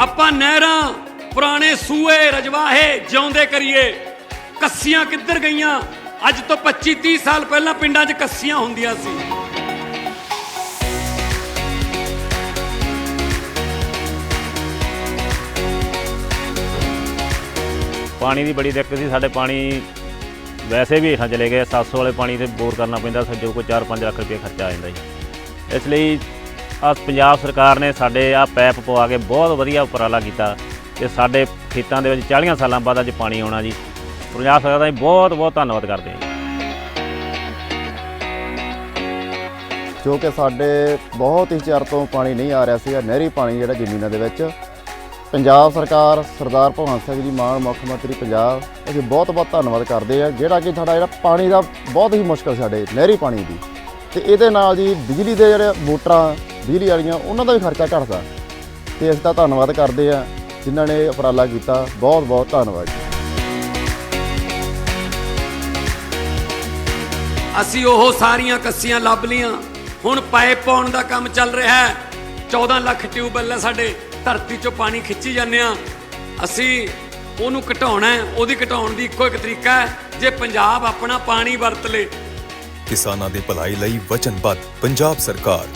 ਆਪਾਂ ਨਹਿਰਾਂ, ਪੁਰਾਣੇ ਸੂਏ, ਰਜਵਾਹੇ ਜਿਉਂਦੇ ਕਰੀਏ। ਕੱਸੀਆਂ ਕਿੱਧਰ ਗਈਆਂ? ਅੱਜ ਤੋਂ 25 30 ਸਾਲ ਪਹਿਲਾਂ ਪਿੰਡਾਂ 'ਚ ਕੱਸੀਆਂ ਹੁੰਦੀਆਂ ਸੀ। ਪਾਣੀ ਦੀ ਬੜੀ ਦਿੱਕਤ ਸੀ, ਸਾਡੇ ਪਾਣੀ ਵੈਸੇ ਵੀ ਹੇਠਾਂ ਚਲੇ ਗਏ 700 ਵਾਲੇ ਪਾਣੀ ਤੇ ਬੋਰ ਕਰਨਾ ਪੈਂਦਾ ਸਾਡੇ ਕੋਲ ਕੋਈ 4-5 ਲੱਖ ਰੁਪਏ ਖਰਚਾ ਆ ਜਾਂਦਾ ਜੀ। ਇਸ ਲਈ ਆ ਪੰਜਾਬ ਸਰਕਾਰ ਨੇ ਸਾਡੇ ਆ ਪੈਪ ਪਵਾ ਕੇ ਬਹੁਤ ਵਧੀਆ ਉਪਰਾਲਾ ਕੀਤਾ ਤੇ ਸਾਡੇ ਖੇਤਾਂ ਦੇ ਵਿੱਚ 40 ਸਾਲਾਂ ਬਾਅਦ ਅੱਜ ਪਾਣੀ ਆਉਣਾ ਜੀ। ਪੰਜਾਬ ਸਰਕਾਰ ਦਾ ਅਸੀਂ ਬਹੁਤ ਬਹੁਤ ਧੰਨਵਾਦ ਕਰਦੇ ਹਾਂ ਜੋ। ਕਿ ਸਾਡੇ ਬਹੁਤ ਹੀ ਚਿਰ ਤੋਂ ਪਾਣੀ ਨਹੀਂ ਆ ਰਿਹਾ ਸੀਗਾ, ਨਹਿਰੀ ਪਾਣੀ ਜਿਹੜਾ ਜ਼ਮੀਨਾਂ ਦੇ ਵਿੱਚ। ਪੰਜਾਬ ਸਰਕਾਰ ਸਰਦਾਰ ਭਗਵੰਤ ਸਿੰਘ ਜੀ ਮਾਨ, ਮੁੱਖ ਮੰਤਰੀ ਪੰਜਾਬ, ਅਸੀਂ ਬਹੁਤ ਬਹੁਤ ਧੰਨਵਾਦ ਕਰਦੇ ਆ ਜਿਹੜਾ ਕਿ ਸਾਡਾ ਜਿਹੜਾ ਪਾਣੀ ਦਾ ਬਹੁਤ ਹੀ ਮੁਸ਼ਕਲ ਸਾਡੇ ਨਹਿਰੀ ਪਾਣੀ ਦੀ। ਤੇ ਇਹਦੇ ਨਾਲ ਜੀ ਬਿਜਲੀ ਦੇ ਜਿਹੜੇ ਮੋਟਰਾਂ ਬਿਜਲੀ ਵਾਲੀਆਂ ਉਹਨਾਂ ਦਾ ਵੀ ਖਰਚਾ ਘਟਦਾ। ਤੇ ਇਸ ਦਾ ਧੰਨਵਾਦ ਕਰਦੇ ਆ ਜਿਨ੍ਹਾਂ ਨੇ ਉਪਰਾਲਾ ਕੀਤਾ। ਬਹੁਤ ਬਹੁਤ ਧੰਨਵਾਦ ਜੀ। ਅਸੀਂ ਉਹ ਸਾਰੀਆਂ ਕੱਸੀਆਂ ਲੱਭ ਲੀਆਂ ਹੁਣ ਪਾਈਪ ਪਾਉਣ ਦਾ ਕੰਮ ਚੱਲ ਰਿਹਾ ਹੈ। 14 ਲੱਖ ਟਿਊਬਵੈੱਲ ਹੈ ਸਾਡੇ। ਧਰਤੀ 'ਚੋਂ ਪਾਣੀ ਖਿੱਚੀ ਜਾਂਦੇ ਆ ਅਸੀਂ ਉਹਨੂੰ ਘਟਾਉਣਾ ਹੈ। ਉਹਦੀ ਘਟਾਉਣ ਦੀ ਇੱਕੋ ਇੱਕ ਤਰੀਕਾ ਹੈ। ਜੇ ਪੰਜਾਬ ਆਪਣਾ ਪਾਣੀ ਵਰਤ ਲੇ। ਕਿਸਾਨਾਂ ਦੇ ਭਲਾਈ ਲਈ ਵਚਨਬੱਧ ਪੰਜਾਬ ਸਰਕਾਰ।